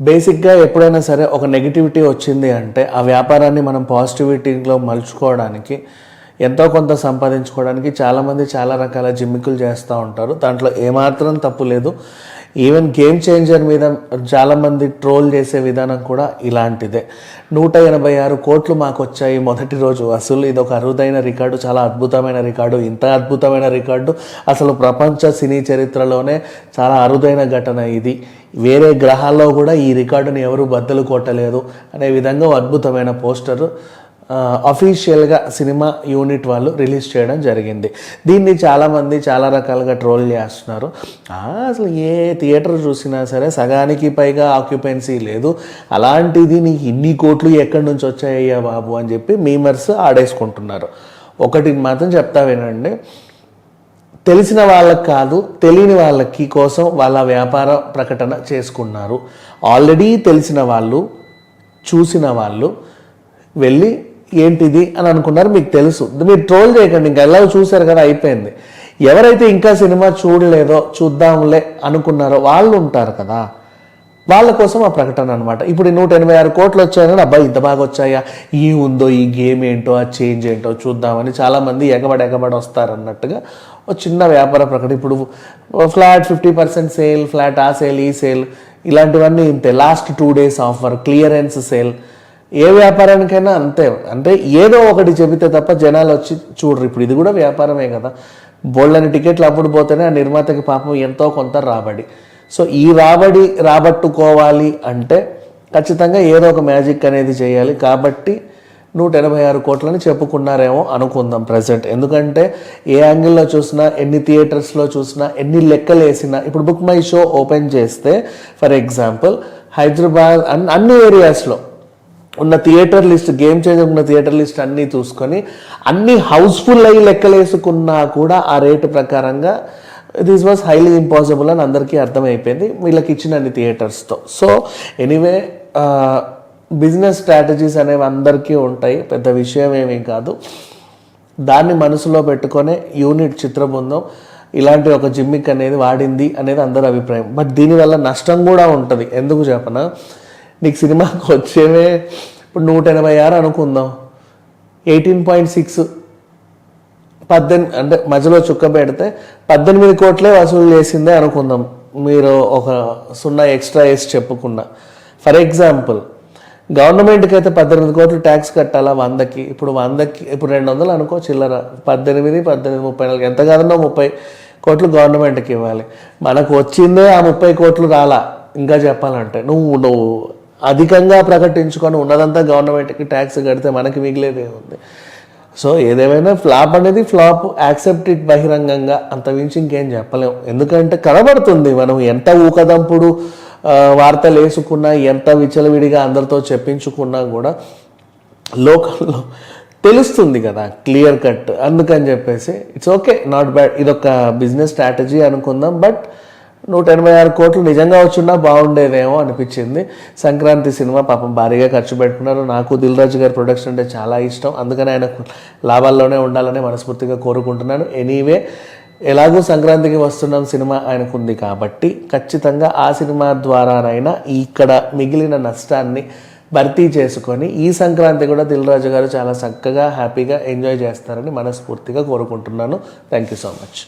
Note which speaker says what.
Speaker 1: బేసిక్గా ఎప్పుడైనా సరే ఒక నెగిటివిటీ వచ్చింది అంటే ఆ వ్యాపారాన్ని మనం పాజిటివిటీలో మలుచుకోవడానికి ఎంతో కొంత సంపాదించుకోవడానికి చాలామంది చాలా రకాల జిమ్మికులు చేస్తూ ఉంటారు. దాంట్లో ఏమాత్రం తప్పు లేదు. ఈవెన్ గేమ్ చేంజర్ మీద చాలామంది ట్రోల్ చేసే విధానం కూడా ఇలాంటిదే. నూట ఎనభై ఆరు కోట్లు మాకు వచ్చాయి మొదటి రోజు. అసలు ఇది ఒక అరుదైన రికార్డు చాలా అద్భుతమైన రికార్డు ఇంత అద్భుతమైన రికార్డు. అసలు ప్రపంచ సినీ చరిత్రలోనే చాలా అరుదైన ఘటన ఇది. వేరే గ్రహాల్లో కూడా ఈ రికార్డుని ఎవరు బద్దలు కొట్టలేదు. అనే విధంగా అద్భుతమైన పోస్టర్. అఫీషియల్గా సినిమా యూనిట్ వాళ్ళు రిలీజ్ చేయడం జరిగింది. దీన్ని చాలామంది చాలా రకాలుగా ట్రోల్ చేస్తున్నారు. అసలు ఏ థియేటర్ చూసినా సరే సగానికి పైగా ఆక్యుపెన్సీ లేదు. అలాంటిది నీకు ఇన్ని కోట్లు ఎక్కడి నుంచి వచ్చాయ్యా బాబు అని చెప్పి మీమర్స్ ఆడేసుకుంటున్నారు. ఒకటి మాత్రం చెప్తా వినండి. తెలిసిన వాళ్ళకి కాదు తెలియని వాళ్ళకి కోసం వాళ్ళ వ్యాపార ప్రకటన చేసుకున్నారు. ఆల్రెడీ తెలిసిన వాళ్ళు చూసిన వాళ్ళు వెళ్ళి ఏంటిది అని అనుకున్నారు మీకు తెలుసు. మీరు ట్రోల్ చేయకండి ఇంకా ఎలా చూశారు కదా అయిపోయింది. ఎవరైతే ఇంకా సినిమా చూడలేదో చూద్దాంలే అనుకున్నారో వాళ్ళు ఉంటారు కదా. వాళ్ళ కోసం ఆ ప్రకటన అనమాట ఇప్పుడు నూట ఎనభై ఆరు కోట్లు వచ్చాయని అబ్బాయి ఇంత బాగా వచ్చాయా? ఈ ఉందో ఈ గేమ్ ఏంటో ఆ చేంజ్ ఏంటో చూద్దామని చాలామంది ఎగబడి ఎగబడి వస్తారు అన్నట్టుగా ఒక చిన్న వ్యాపార ప్రకటన. ఇప్పుడు flat fifty percent sale flat ఆ సేల్ ఈ సేల్ ఇలాంటివన్నీ ఇంతే. Last two days offer clearance sale. ఏ వ్యాపారానికైనా అంతే. అంటే ఏదో ఒకటి చెబితే తప్ప జనాలు వచ్చి చూడరు. ఇప్పుడు ఇది కూడా వ్యాపారమే కదా. బోళ్ళని టికెట్లు అప్పుడు పోతేనే ఆ నిర్మాతకి పాపం ఎంతో కొంత రాబడి. సో ఈ రాబడి రాబట్టుకోవాలి అంటే ఖచ్చితంగా ఏదో ఒక మ్యాజిక్ అనేది చేయాలి. కాబట్టి నూట ఎనభై ఆరు కోట్లని చెప్పుకున్నారేమో అనుకుందాం ప్రజెంట్ ఎందుకంటే ఏ యాంగిల్లో చూసినా ఎన్ని థియేటర్స్లో చూసినా ఎన్ని లెక్కలు వేసినా ఇప్పుడు బుక్ మై షో ఓపెన్ చేస్తే ఫర్ ఎగ్జాంపుల్ హైదరాబాద్ అన్- అన్ని ఏరియాస్లో ఉన్న థియేటర్ లిస్ట్ గేమ్ చేంజర్ ఉన్న థియేటర్ లిస్ట్ అన్నీ చూసుకొని అన్ని హౌస్ఫుల్ అయ్యి లెక్కలేసుకున్నా కూడా ఆ రేటు ప్రకారంగా దిస్ వాజ్ హైలీ ఇంపాసిబుల్ అని అందరికీ అర్థమైపోయింది. వీళ్ళకి ఇచ్చిన అన్ని థియేటర్స్తో సో ఎనీవే బిజినెస్ స్ట్రాటజీస్ అనేవి అందరికీ ఉంటాయి. పెద్ద విషయం ఏమీ కాదు. దాన్ని మనసులో పెట్టుకొనే యూనిట్ చిత్రబృందం ఇలాంటి ఒక జిమ్మిక్ అనేది వాడింది అనేది అందరి అభిప్రాయం. బట్ దీనివల్ల నష్టం కూడా ఉంటుంది. ఎందుకు చెప్పనా? నీకు సినిమాకి వచ్చేవే ఇప్పుడు నూట ఎనభై ఆరు అనుకుందాం. ఎయిటీన్ పాయింట్ సిక్స్ పద్దెనిమిది అంటే మధ్యలో చుక్క పెడితే పద్దెనిమిది కోట్లే వసూలు చేసిందే అనుకుందాం. మీరు ఒక సున్నా ఎక్స్ట్రా వేసి చెప్పుకున్నా. ఫర్ ఎగ్జాంపుల్ గవర్నమెంట్కి అయితే పద్దెనిమిది కోట్లు ట్యాక్స్ కట్టాలా వందకి? ఇప్పుడు వందకి ఇప్పుడు రెండు వందలు అనుకో చిల్లర. పద్దెనిమిది పద్దెనిమిది ముప్పై నాలుగు. ఎంత కాదన్నా ముప్పై కోట్లు గవర్నమెంట్కి ఇవ్వాలి. మనకు వచ్చిందే ఆ ముప్పై కోట్లు రాలా. ఇంకా చెప్పాలంటే నువ్వు నువ్వు అధికంగా ప్రకటించుకొని ఉన్నదంతా గవర్నమెంట్కి ట్యాక్స్ కడితే మనకి మిగిలేదే ఉంది సో ఏదేమైనా ఫ్లాప్ అనేది ఫ్లాప్ యాక్సెప్ట్ ఇట్ బహిరంగంగా అంత మించి ఇంకేం చెప్పలేం. ఎందుకంటే కనబడుతుంది మనం ఎంత ఊకదంపుడు వార్తలు వేసుకున్నా ఎంత విచలవిడిగా అందరితో చెప్పించుకున్నా కూడా లోకల్లో తెలుస్తుంది కదా క్లియర్ కట్. అందుకని చెప్పేసి ఇట్స్ ఓకే నాట్ బ్యాడ్. ఇదొక బిజినెస్ స్ట్రాటజీ అనుకుందాం బట్ నూట ఎనభై ఆరు కోట్లు నిజంగా వచ్చినా బాగుండేదేమో అనిపించింది. సంక్రాంతి సినిమా పాపం భారీగా ఖర్చు పెట్టుకున్నారు. నాకు దిల్ రాజు గారి ప్రొడక్షన్ అంటే చాలా ఇష్టం. అందుకని ఆయన లాభాల్లోనే ఉండాలని మనస్ఫూర్తిగా కోరుకుంటున్నాను. ఎనీవే ఎలాగో సంక్రాంతికి వస్తున్నాం సినిమా ఆయనకుంది కాబట్టి ఖచ్చితంగా ఆ సినిమా ద్వారానైనా ఇక్కడ మిగిలిన నష్టాన్ని భర్తీ చేసుకొని ఈ సంక్రాంతి కూడా దిల్ రాజు గారు చాలా చక్కగా హ్యాపీగా ఎంజాయ్ చేస్తారని మనస్ఫూర్తిగా కోరుకుంటున్నాను. Thank you so much.